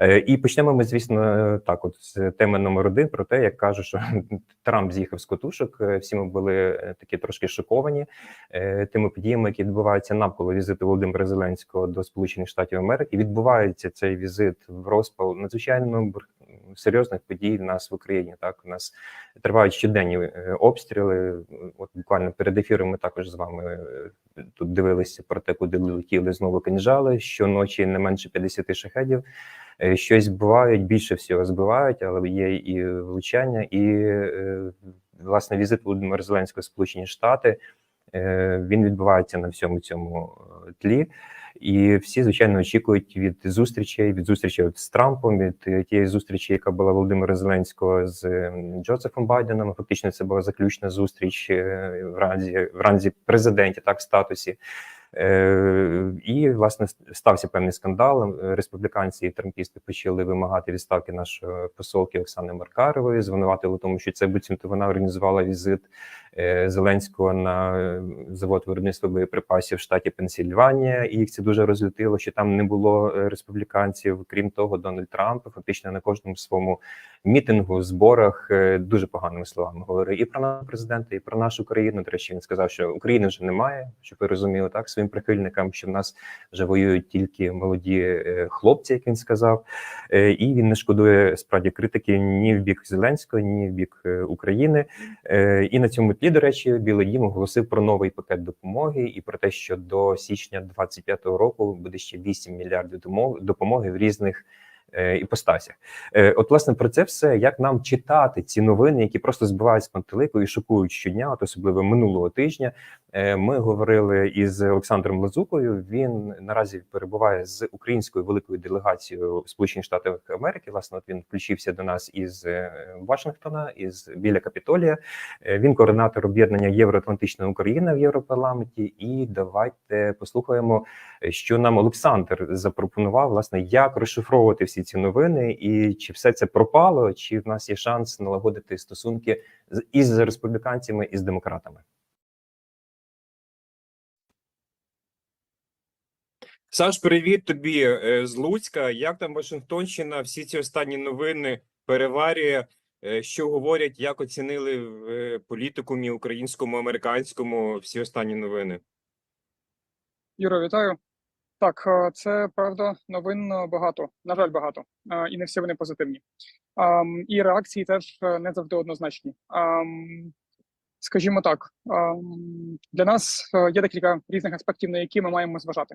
Е, І почнемо ми, звісно, так, от з теми номер один про те, як кажуть, що Трамп з'їхав з котушок. Е, Всі ми були е, такі трошки шоковані тими подіями, які відбуваються навколо візиту Володимира Зеленського до Сполучених Штатів Америки. Відбувається цей візит в розпал надзвичайно серйозних подій в нас в Україні. Так у нас тривають щоденні обстріли. От буквально перед ефіром ми також з вами тут дивилися про те, куди летіли знову кинжали. Щоночі не менше 50 шахедів. Е, Щось бувають, більше всього збивають, але є і влучання, і е, власне візит Володимира Зеленського Сполучені Штати. е, Він відбувається на всьому цьому тлі. І всі, звичайно, очікують від зустрічей, від зустрічей з Трампом, від тієї зустрічі, яка була Володимира Зеленського з Джозефом Байденом. Фактично, це була заключна зустріч в ранзі в ранзі президентів, так в статусі. Е, І власне стався певний скандал. Республіканці і трампісти почали вимагати відставки нашої посолки Оксани Маркарової. Звинуватили тому, що це буцімто вона організувала візит Зеленського на е, завод виробництва боєприпасів в штаті Пенсільванія. І їх це дуже розлютило, що там не було е, республіканців. Крім того, Дональд Трамп фактично на кожному своєму мітингу, зборах е, дуже поганими словами говорив і про нашого президента, і про нашу країну. До речі, він сказав, що України вже немає, щоб ви розуміли так своїм прихильникам, що в нас вже воюють тільки молоді е, хлопці, як він сказав. Е, І він не шкодує справді критики ні в бік Зеленського, ні в бік е, України. Е, І на цьому тлі, до речі, Білий Дім оголосив про новий пакет допомоги і про те, що до січня 25-го року буде ще 8 мільярдів допомоги в різних. Е, Іпостасях, Е, от власне про це все як нам читати ці новини, які просто збивають з пантелику і шокують щодня, от особливо минулого тижня. Е, Ми говорили із Олександром Лазукою. Він наразі перебуває з українською великою делегацією Сполучених Штатах Америки. Власне, от він включився до нас із Вашингтона, із біля Капітолія. Він координатор об'єднання Євроатлантична Україна в Європарламенті. І давайте послухаємо, що нам Олександр запропонував, власне, як розшифровувати всі ці новини, і чи все це пропало, чи в нас є шанс налагодити стосунки з із республіканцями і з демократами. Саш, привіт тобі е, з Луцька. Як там Вашингтонщина? Всі ці останні новини переварює. Е, Що говорять, як оцінили в е, політикумі українському, американському всі останні новини? Юро, вітаю. Так, е, це правда, новин е, багато, на жаль, багато, е, і не всі вони позитивні. І реакції теж не завжди однозначні. Скажімо так, для нас є декілька різних аспектів, на які ми маємо зважати.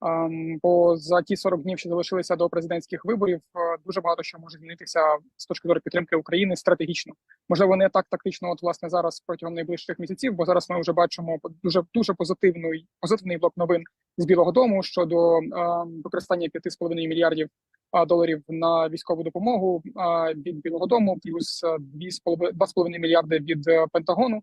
Ам, Бо за ті 40 днів, що залишилися до президентських виборів, е, дуже багато що може змінитися з точки зору підтримки України стратегічно. Можливо, не так тактично, от власне зараз протягом найближчих місяців, бо зараз ми вже бачимо дуже дуже позитивний позитивний блок новин з Білого Дому щодо е, використання 5,5 мільярдів е, доларів на військову допомогу е, від Білого Дому, плюс е, 2,5 2,5 мільярди від е, Пентагону.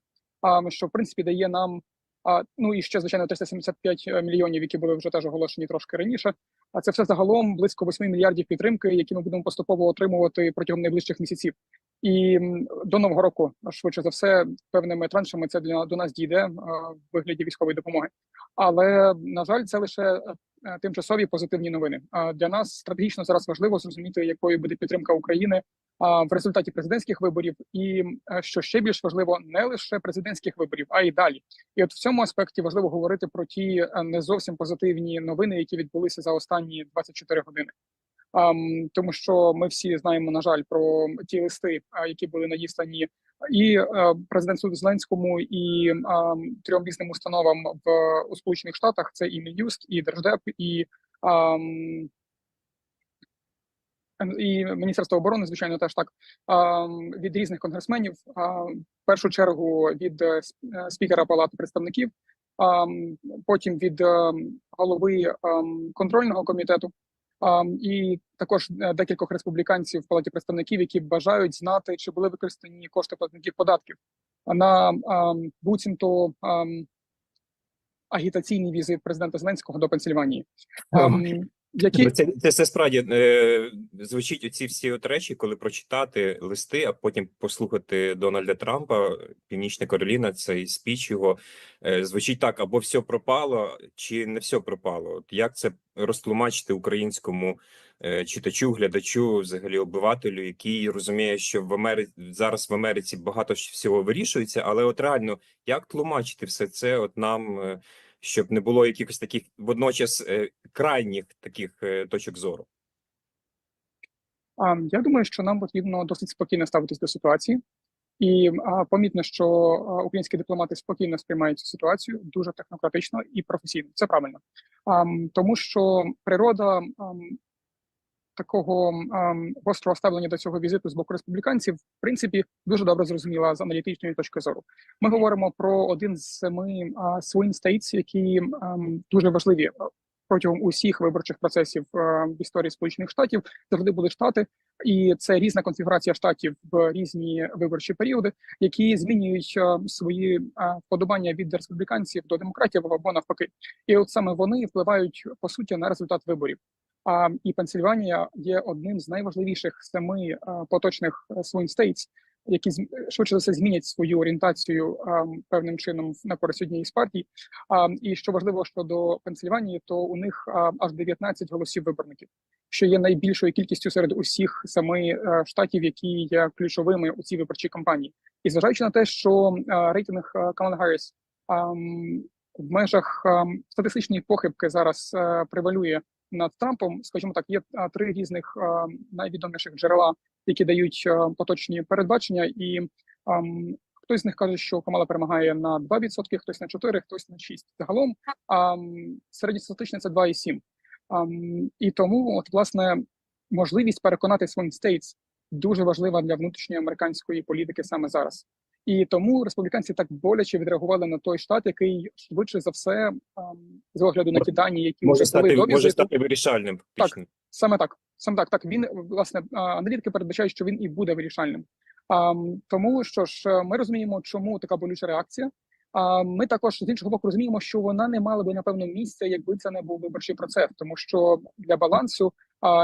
е, що в принципі дає нам. А ну і ще звичайно 375 мільйонів, які були вже теж оголошені трошки раніше. А це все загалом близько 8 мільярдів підтримки, які ми будемо поступово отримувати протягом найближчих місяців. І до нового року, швидше за все, певними траншами це для до нас дійде е, в вигляді військової допомоги. Але на жаль, це лише е, е, тимчасові позитивні новини. Для нас стратегічно зараз важливо зрозуміти, якою буде підтримка України в результаті президентських виборів, і е, що ще більш важливо, не лише президентських виборів, а й далі. І от в цьому аспекті важливо говорити про ті е, не зовсім позитивні новини, які відбулися за останні 24 години. Um, тому що ми всі знаємо, на жаль, про ті листи, які були надіслані і е, президенту Зеленському, і е, трьом різним установам в у Сполучених Штатах. Це і Мін'юст, і Держдеп, і ем, і Міністерство оборони, звичайно, теж так від різних конгресменів. В першу чергу від е, сп- е, спікера Палати представників, ем, потім від голови ем, контрольного комітету. І також е, декількох республіканців в палаті представників, які бажають знати, чи були використані кошти платників податків на буцімто агітаційні агітаційний візит президента Зеленського до Пенсільванії. Ем, Які Ну, Це, це, це справді е, звучить оці всі от речі, коли прочитати листи, а потім послухати Дональда Трампа, Північна Кароліна, цей спіч його е, звучить так: або все пропало, чи не все пропало. От як це розтлумачити українському е, читачу, глядачу, взагалі обивателю, який розуміє, що в Америці зараз в Америці багато всього вирішується, але от реально як тлумачити все це, от нам, е, щоб не було якихось таких водночас е, крайніх таких е, точок зору. Я думаю, що нам потрібно досить спокійно ставитись до ситуації, і а, помітно, що а, українські дипломати спокійно сприймають цю ситуацію дуже технократично і професійно. Це правильно, а, тому що природа ам, такого ам, гострого ставлення до цього візиту з боку республіканців, в принципі, дуже добре зрозуміла з аналітичної точки зору. Ми говоримо про один з семи swing states, які ам, дуже важливі протягом усіх виборчих процесів е, в історії Сполучених Штатів завжди були штати, і це різна конфігурація штатів в різні виборчі періоди, які змінюють е, свої е, вподобання від республіканців до демократів або навпаки. І от саме вони впливають по суті на результат виборів. А і Пенсильванія є одним з найважливіших семи е, поточних е, swing states, які зм- швидше за все змінять свою орієнтацію певним чином на користь однієї з партій. І що важливо щодо Пенсильванії, то у них аж 19 голосів виборників, що є найбільшою кількістю серед усіх семи е, штатів, які є ключовими у цій виборчій кампанії. І зважаючи на те, що е, рейтинг е, Гарріс в межах ам, статистичної похибки зараз е, превалює над Трампом, скажімо так, є три різних найвідоміших джерела, які дають поточні передбачення, і хтось з них каже, що Камала перемагає на 2%, хтось на 4%, хтось на 6%. Загалом ам, середньостатистичне це 2,7%. Ам, і тому, от власне, можливість переконати Swing States дуже важлива для внутрішньої американської політики саме зараз. І тому республіканці так боляче відреагували на той штат, який швидше за все, з огляду на ті дані, які Може стати, до може стати вирішальним. фактично. Саме так, саме так. Так він власне аналітики передбачають, що він і буде вирішальним. А, тому що ж е, ми розуміємо, чому така болюча реакція. А ми також з іншого боку розуміємо, що вона не мала би напевно місця, якби це не був виборчий процес, тому що для балансу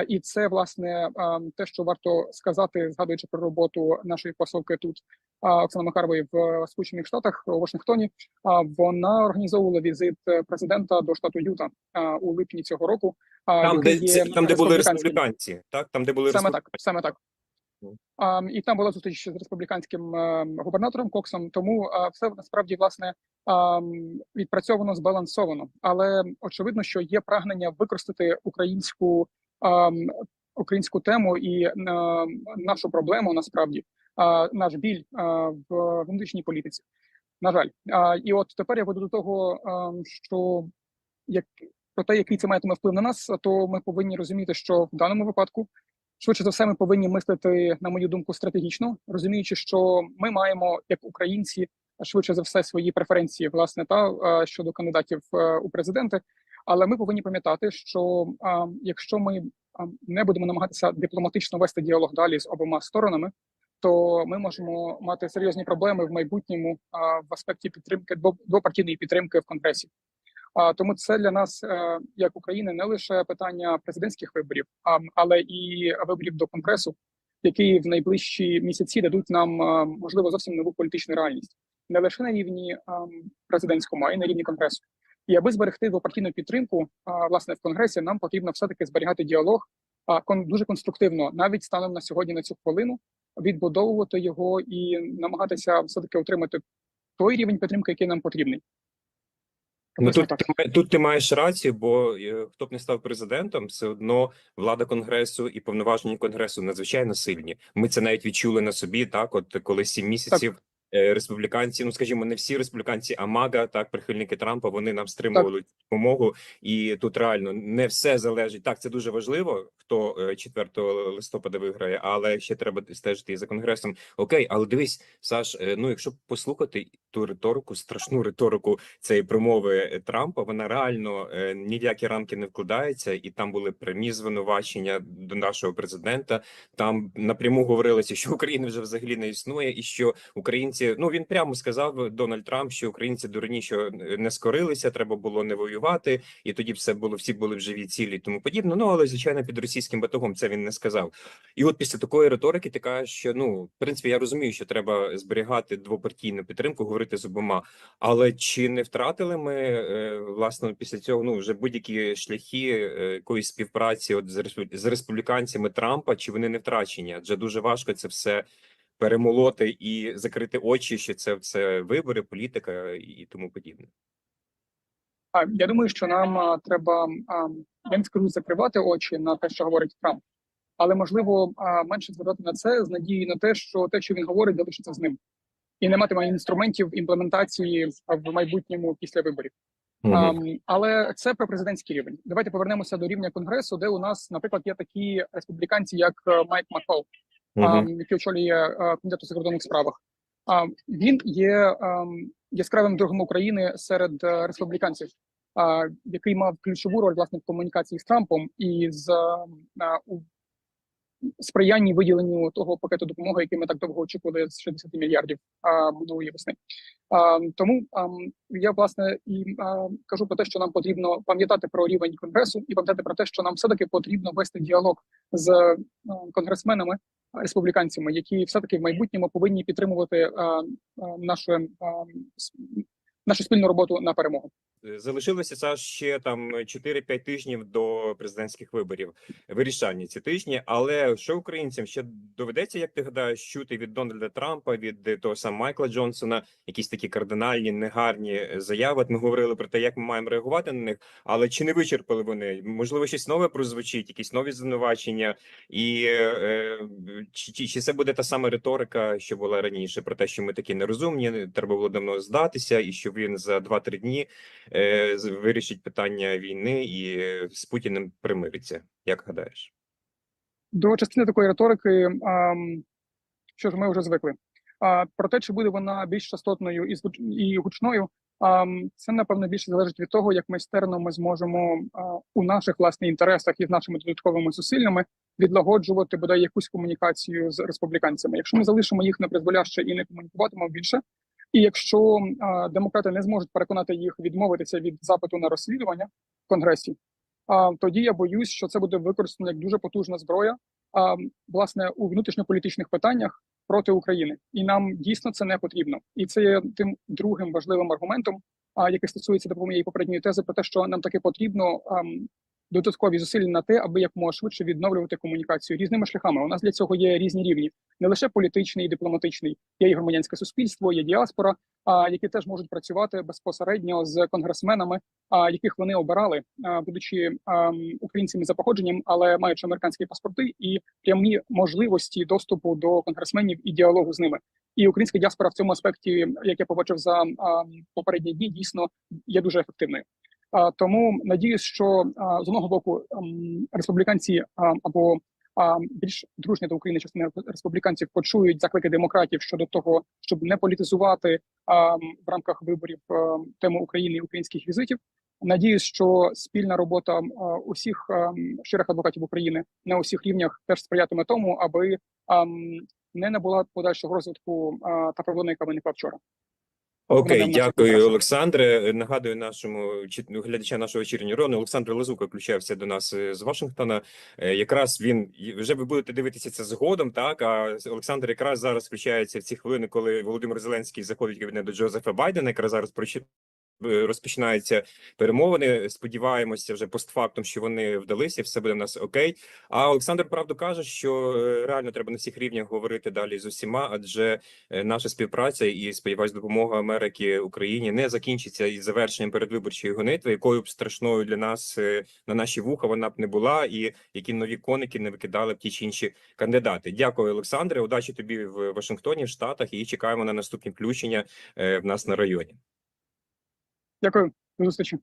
і це власне те, що варто сказати, згадуючи про роботу нашої посолки тут а, Оксани Макарової в Сполучених Штатах у Вашингтоні. А вона організовувала візит президента до штату Юта у липні цього року. а, Там, де, це, є там, де були республіканці, так? Там, де були Саме так, саме так. А, і там була зустріч з республіканським е, губернатором Коксом. Тому а, все насправді власне м, відпрацьовано збалансовано. Але очевидно, що є прагнення використати українську м, українську тему і е, нашу проблему насправді а, наш біль а, в внутрішній політиці. На жаль, а, і от тепер я веду до того, а, що як про те, який це матиме вплив на нас, то ми повинні розуміти, що в даному випадку швидше за все, ми повинні мислити, на мою думку, стратегічно, розуміючи, що ми маємо як українці швидше за все свої преференції, власне, та е, щодо кандидатів е, у президенти. Але ми повинні пам'ятати, що а, якщо ми не будемо намагатися дипломатично вести діалог далі з обома сторонами, то ми можемо мати серйозні проблеми в майбутньому в аспекті підтримки дво- двопартійної підтримки в конгресі. А тому це для нас, е, як України, не лише питання президентських виборів, але і виборів до конгресу, які в найближчі місяці дадуть нам е, можливо зовсім нову політичну реальність, не лише на рівні е, президентському, а й на рівні конгресу. І аби зберегти двопартійну підтримку, власне, в конгресі нам потрібно все таки зберігати діалог дуже конструктивно, навіть станом на сьогодні на цю хвилину, відбудовувати його і намагатися все таки отримати той рівень підтримки, який нам потрібний. Ну, тут, ти, тут ти маєш рацію, бо е, хто б не став президентом, все одно влада конгресу і повноваження конгресу надзвичайно сильні. Ми це навіть відчули на собі. Так, от коли сім місяців е, республіканці, ну скажімо, не всі республіканці, а мага, так прихильники Трампа, вони нам стримували допомогу. І тут реально не все залежить. Так, це дуже важливо, хто е, 4 листопада виграє, але ще треба стежити і за конгресом. Окей, але дивись, Саш, е, ну якщо послухати ту риторику, страшну риторику цієї промови е, Трампа, вона реально е, ні в які рамки не вкладається, і там були прямі звинувачення до нашого президента. Там напряму говорилося, що України вже взагалі не існує, і що українці, ну він прямо сказав Дональд Трамп, що українці дурні, що е, не скорилися, треба було не воювати, і тоді все було, всі були в живій цілі, тому подібне. Ну але звичайно, під російським батогом це він не сказав. І от після такої риторики ти кажеш, що ну в принципі я розумію, що треба зберігати двопартійну підтримку, говорити поговорити з обома. Але чи не втратили ми е, власне після цього ну вже будь-які шляхи е, якоїсь співпраці от з республіканцями Трампа? Чи вони не втрачені? Адже дуже важко це все перемолоти і закрити очі, що це все вибори, політика і тому подібне. Я думаю, що нам треба я не скажу закривати очі на те, що говорить Трамп, але можливо менше звертати на це з надією на те, що те, що він говорить, залишиться з ним, і не матиме інструментів імплементації в майбутньому після виборів. Ам, але це про президентський рівень. Давайте повернемося до рівня конгресу, де у нас, наприклад, є такі республіканці, як е, Майк Маккол, Мгм. ам, який очолює е, комітет у закордонних справах. А він є яскравим другом України серед е, республіканців, а, який мав ключову роль власне в комунікації з Трампом і з у сприянні виділенню того пакету допомоги, який ми так довго очікували з 60 мільярдів а, минулої весни. А, тому а, я власне і а, кажу про те, що нам потрібно пам'ятати про рівень конгресу і пам'ятати про те, що нам все таки потрібно вести діалог з а, конгресменами республіканцями, які все таки в майбутньому повинні підтримувати а, а, нашу, а, нашу спільну роботу на перемогу. Залишилося Саш, ще там 4-5 тижнів до президентських виборів. Вирішальні ці тижні. Але що українцям ще доведеться, як ти гадаєш, чути від Дональда Трампа, від е, того самого Майкла Джонсона, якісь такі кардинальні, негарні заяви. От Ми говорили про те, як ми маємо реагувати на них. Але чи не вичерпали вони? Можливо, щось нове прозвучить, якісь нові звинувачення, і е, чи, чи, чи це буде та сама риторика, що була раніше, про те, що ми такі нерозумні, треба було давно здатися, і що він за 2-3 дні е, вирішить питання війни і е, з Путіним примириться. Як гадаєш? До частини такої риторики, ам, що ж ми вже звикли. А про те, чи буде вона більш частотною і і гучною, ам, це напевно більше залежить від того, як майстерно ми зможемо а, у наших власних інтересах і з нашими додатковими зусиллями відлагоджувати бодай якусь комунікацію з республіканцями. Якщо ми залишимо їх на призволяще і не комунікуватимемо більше, і якщо а, демократи не зможуть переконати їх відмовитися від запиту на розслідування в конгресі, а тоді я боюсь, що це буде використано як дуже потужна зброя, а, власне, у внутрішньополітичних питаннях проти України, і нам дійсно це не потрібно. І це є тим другим важливим аргументом, а який стосується до попередньої тези, про те, що нам таки потрібно додаткові зусилля на те, аби якомога швидше відновлювати комунікацію різними шляхами. У нас для цього є різні рівні, не лише політичний і дипломатичний, є і громадянське суспільство, є діаспора, а які теж можуть працювати безпосередньо з конгресменами, а яких вони обирали, будучи українцями за походженням, але маючи американські паспорти і прямі можливості доступу до конгресменів і діалогу з ними. І українська діаспора в цьому аспекті, як я побачив за попередні дні, дійсно є дуже ефективною. Тому надіюсь, що з одного боку республіканці або більш дружня до України частина республіканців почують заклики демократів щодо того, щоб не політизувати в рамках виборів тему України і українських візитів. Надіюсь, що спільна робота усіх щирих адвокатів України на усіх рівнях теж сприятиме тому, аби не набула подальшого розвитку та проблеми, яка виникла вчора. Окей, дякую. Олександре. Нагадую нашому глядача нашого вечірнього рону. Олександр Лазука включався до нас е, з Вашингтона. Е, Якраз він вже ви будете дивитися це згодом. Так а Олександр якраз зараз включається в ці хвилини, коли Володимир Зеленський заходить в кабінет до Джозефа Байдена. Якраз зараз прочи- е, розпочинаються перемовини. Сподіваємося, вже постфактум, що вони вдалися, все буде в нас окей. А Олександр правду каже, що е, реально треба на всіх рівнях говорити далі з усіма, адже е, наша співпраця і сподіваюсь, допомога Америки Україні не закінчиться із завершенням передвиборчої гонитви, якою б страшною для нас е, на наші вуха вона б не була, і які нові коники не викидали б ті чи інші кандидати. Дякую, Олександре. Удачі тобі в Вашингтоні, в Штатах, і чекаємо на наступні включення е, в нас на районі. Дякую, до зустрічі.